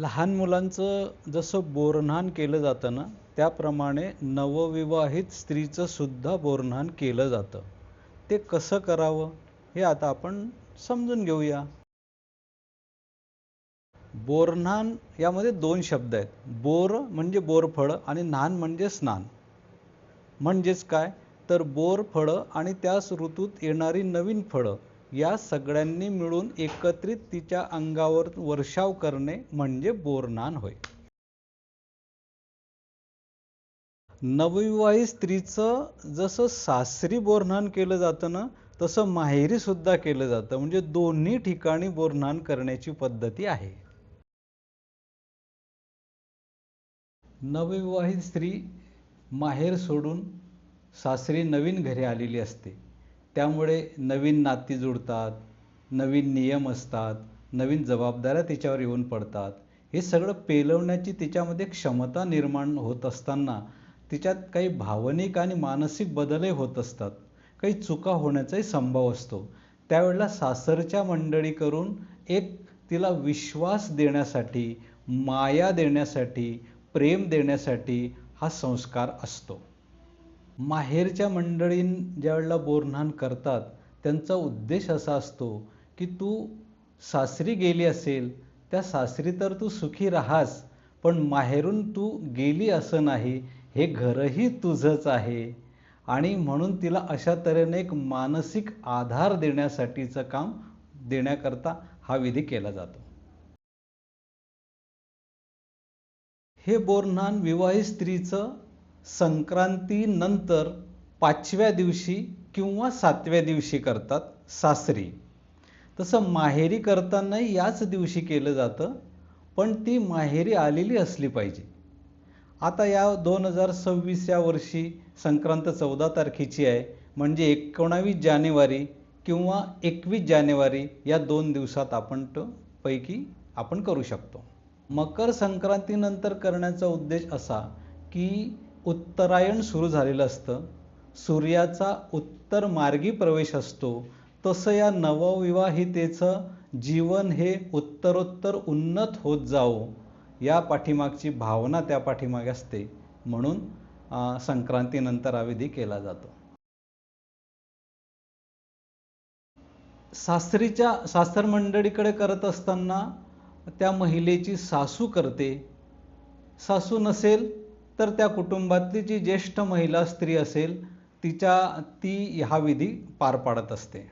लहान मुलांचं जसं बोरन्हाण केलं जातं ना त्याप्रमाणे नवविवाहित स्त्रीचं सुद्धा बोरन्हाण केलं जातं. ते कसं करावं हे आता आपण समजून घेऊया. बोरन्हाण यामध्ये दोन शब्द आहेत. बोर म्हणजे बोरफळं आणि न्हाण म्हणजे स्नान. म्हणजेच काय? तर बोर फळं आणि त्याच ऋतूत येणारी नवीन फळं. या सगळ्यांनी मिळून एकत्रित तिच्या अंगावर वर्षाव करणे म्हणजे बोरनान होय. नवविवाहित स्त्रीचं जसं सासरी बोरनान केलं जातं ना तसं माहेरी सुद्धा केलं जातं. म्हणजे दोन्ही ठिकाणी बोरनान करण्याची पद्धती आहे. नवविवाहित स्त्री माहेर सोडून सासरी नवीन घरी आलेली असते. त्यामुळे नवीन नाती जुळतात नवीन नियम असतात नवीन जबाबदाऱ्या तिच्यावर येऊन पडतात. हे सगळं पेलवण्याची तिच्यामध्ये क्षमता निर्माण होत असताना तिच्यात काही भावनिक आणि मानसिक बदलही होत असतात. काही चुका होण्याचाही संभव असतो. त्यावेळेला सासरच्या मंडळी करून एक तिला विश्वास देण्यासाठी माया देण्यासाठी प्रेम देण्यासाठी हा संस्कार असतो. माहेरच्या मंडळीं ज्या वेळेला बोरन्हाण करतात त्यांचा उद्देश असा असतो की तू सासरी गेली असेल त्या सासरी तर तू सुखी राहास पण माहेरून तू गेली असं नाही हे घरही तुझंच आहे. आणि म्हणून तिला अशा तऱ्हेने एक मानसिक आधार देण्यासाठीचं काम देण्याकरता हा विधी केला जातो. हे बोरन्हाण विवाहित स्त्रीचं संक्रांतीनंतर पाचव्या दिवशी किंवा सातव्या दिवशी करतात सासरी. तसं माहेरी करताना याच दिवशी केलं जातं पण ती माहेरी आलेली असली पाहिजे. आता या दोन हजार सव्वीस या वर्षी संक्रांत चौदा तारखेची आहे. म्हणजे एकोणावीस जानेवारी किंवा एकवीस जानेवारी या दोन दिवसात आपण तो पैकी आपण करू शकतो. मकर संक्रांतीनंतर करण्याचा उद्देश असा की उत्तरायण सुरू झालेलं असतं. सूर्याचा उत्तर मार्गी प्रवेश असतो. तसं या नवविवाहितेचं जीवन हे उत्तरोत्तर उन्नत होत जावो या पाठीमागची भावना त्या पाठीमागे असते. म्हणून संक्रांतीनंतर हा विधी केला जातो. सासरीच्या सासर मंडळीकडे करत असताना त्या महिलेची सासू करते. सासू नसेल तर त्या कुटुंबातली जी ज्येष्ठ महिला स्त्री असेल तिच्या ती हा विधी पार पाडत असते.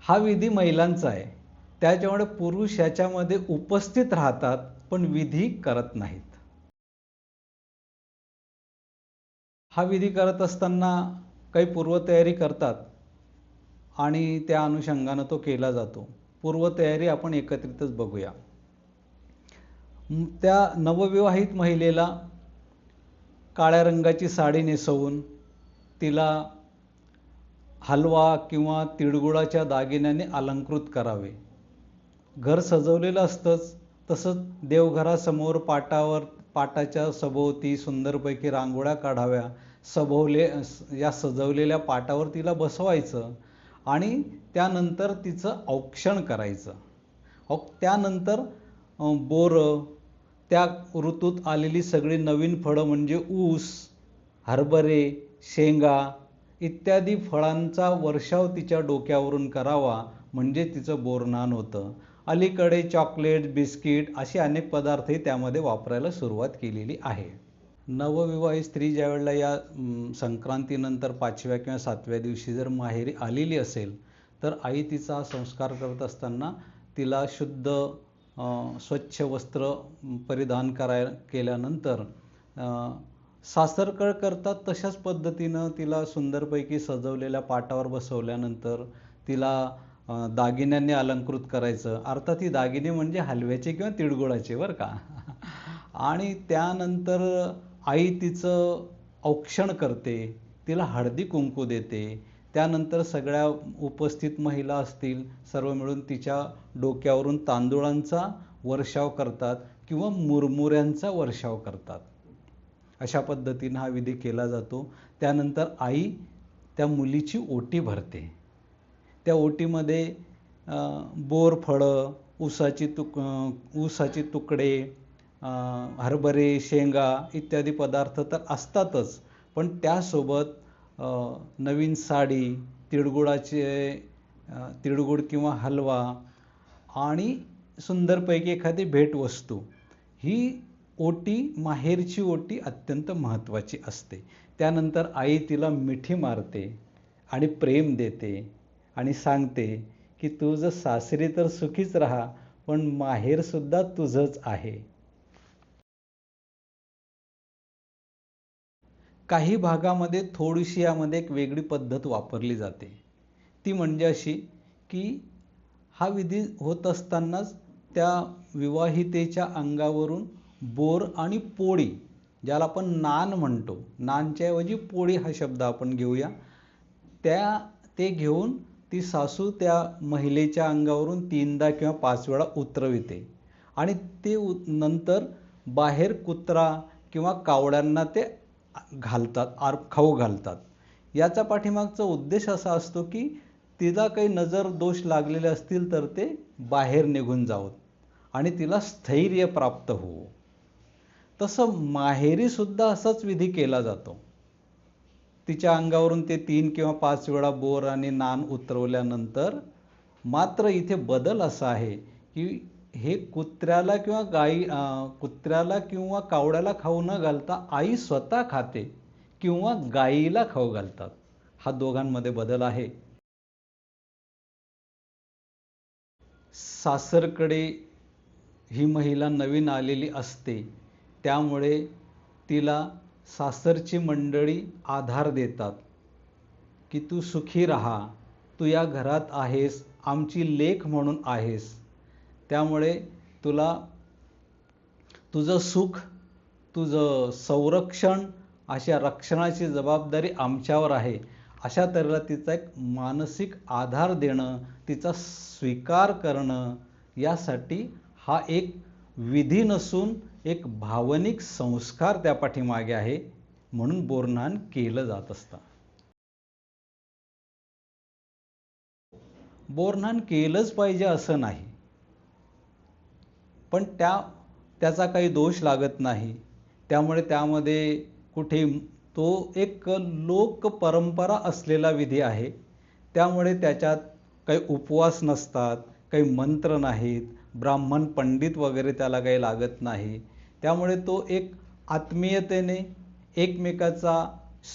हा विधी महिलांचा आहे. त्याच्यामुळे पुरुष याच्यामध्ये उपस्थित राहतात पण विधी करत नाहीत. हा विधी करत असताना काही पूर्वतयारी करतात आणि त्या अनुषंगानं तो केला जातो. पूर्वतयारी आपण एकत्रितच बघूया. त्या नवविवाहित महिलेला काळ्या रंगाची साडी नेसवून तिला हलवा किंवा तिळगुळाच्या दागिन्याने अलंकृत करावे. घर सजवलेलं असतंच तसंच देवघरासमोर पाटावर पाटाच्या सभोवती सुंदरपैकी रांगोळ्या काढाव्या सभोवले या सजवलेल्या पाटावर तिला बसवायचं आणि त्यानंतर तिचं औक्षण करायचं. औ त्यानंतर बोरं त्या ऋतूत आलेली सगळी नवीन फळं म्हणजे ऊस हरभरे शेंगा इत्यादी फळांचा वर्षाव तिच्या डोक्यावरून करावा म्हणजे तिचं बोरनान होतं. अलीकडे चॉकलेट बिस्किट असे अनेक पदार्थही त्यामध्ये वापरायला सुरुवात केलेली आहे. नवविवाहित स्त्री ज्यावेळेला या संक्रांतीनंतर पाचव्या किंवा सातव्या दिवशी जर माहेरी आलेली असेल तर आई तिचा संस्कार करत असताना तिला शुद्ध स्वच्छ वस्त्र परिधान कराय केल्यानंतर सासरकळ करतात तशाच पद्धतीनं तिला सुंदरपैकी सजवलेल्या पाटावर बसवल्यानंतर तिला दागिन्यांनी अलंकृत करायचं. अर्थात ही दागिने म्हणजे हलव्याचे किंवा तिळगुळाचे बरं का? आणि त्यानंतर आई तिचं औक्षण करते तिला हळदी कुंकू देते त्यानंतर सगळ्या उपस्थित महिला असतील सर्व मिळून तिच्या डोक्यावरून तांदुळांचा वर्षाव करतात किंवा मुरमुऱ्यांचा वर्षाव करतात. अशा पद्धतीनं हा विधी केला जातो. त्यानंतर आई त्या मुलीची ओटी भरते. त्या ओटीमध्ये बोर फळं ऊसाची तुक ऊसाचे तुकडे हरभरे शेंगा इत्यादी पदार्थ तर असतातच. पण त्यासोबत नवीन साडी तिळगुळाचे तिळगुळ किंवा हलवा आणि सुंदरपैकी एखादी भेटवस्तू. ही ओटी माहेरची ओटी अत्यंत महत्त्वाची असते. त्यानंतर आई तिला मिठी मारते आणि प्रेम देते आणि सांगते की तुझं सासरी तर सुखीच राहा पण माहेरसुद्धा तुझंच आहे. काही भागामध्ये थोडीशी यामध्ये एक वेगळी पद्धत वापरली जाते. ती म्हणजे अशी की हा विधी होत असतानाच त्या विवाहितेच्या अंगावरून बोर आणि पोळी ज्याला आपण नान म्हणतो नानच्याऐवजी पोळी हा शब्द आपण घेऊया. त्या ते घेऊन ती सासू त्या महिलेच्या अंगावरून तीनदा किंवा पाच वेळा उतरविते. आणि ते उ नंतर बाहेर कुत्रा किंवा कावड्यांना ते घालतात आर खाऊ घालतात. याचा पाठीमागचा उद्देश असा असतो की तिला काही नजर दोष लागलेले असतील तर ते बाहेर निघून जावत आणि तिला स्थैर्य प्राप्त होवो. तसं माहेरीसुद्धा असाच विधी केला जातो. तिच्या अंगावरून ते तीन किंवा पाच वेळा बोर आणि नान उतरवल्यानंतर मात्र इथे बदल असा आहे की हे कुत्र्याला किंवा गाई कुत्र्याला किंवा कावड्याला खाऊ न घालता आई स्वतः खाते किंवा गाईला खाऊ घालतात. हा दोघांमध्ये बदल आहे. सासरकडे ही महिला नवीन आलेली असते. त्यामुळे तिला सासरची मंडळी आधार देतात की तू सुखी राहा तू या घरात आहेस आमची लेख म्हणून आहेस. त्यामुळे तुला तुझं सुख तुझं संरक्षण अशा रक्षणाची जबाबदारी आमच्यावर आहे. अशा तऱ्हेला तिचा एक मानसिक आधार देणं तिचा स्वीकार करणं यासाठी हा एक विधी नसून एक भावनिक संस्कार त्या पाठीमागे आहे म्हणून बोरनान केलं जात असतं. बोरनान केलंच पाहिजे असं नाही. पण त्या त्याचा काही दोष लागत नाही. त्यामुळे त्यामध्ये कुठे तो एक लोक परंपरा असलेला विधी आहे. त्यामुळे त्याच्यात काही उपवास नसतात काही मंत्र नाहीत ब्राह्मण पंडित वगैरे त्याला काही लागत नाही. त्यामुळे तो एक आत्मीयतेने एकमेकाचा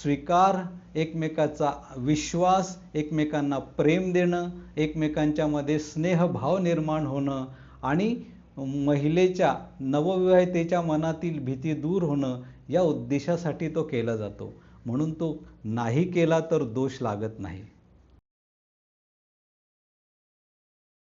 स्वीकार एकमेकाचा विश्वास एकमेकांना प्रेम देणं एकमेकांच्यामध्ये स्नेहभाव निर्माण होणं आणि महिलेच्या नवविवाहितेच्या मनातील भीती दूर होणं या उद्देशासाठी तो केला जातो. म्हणून तो नाही केला तर दोष लागत नाही.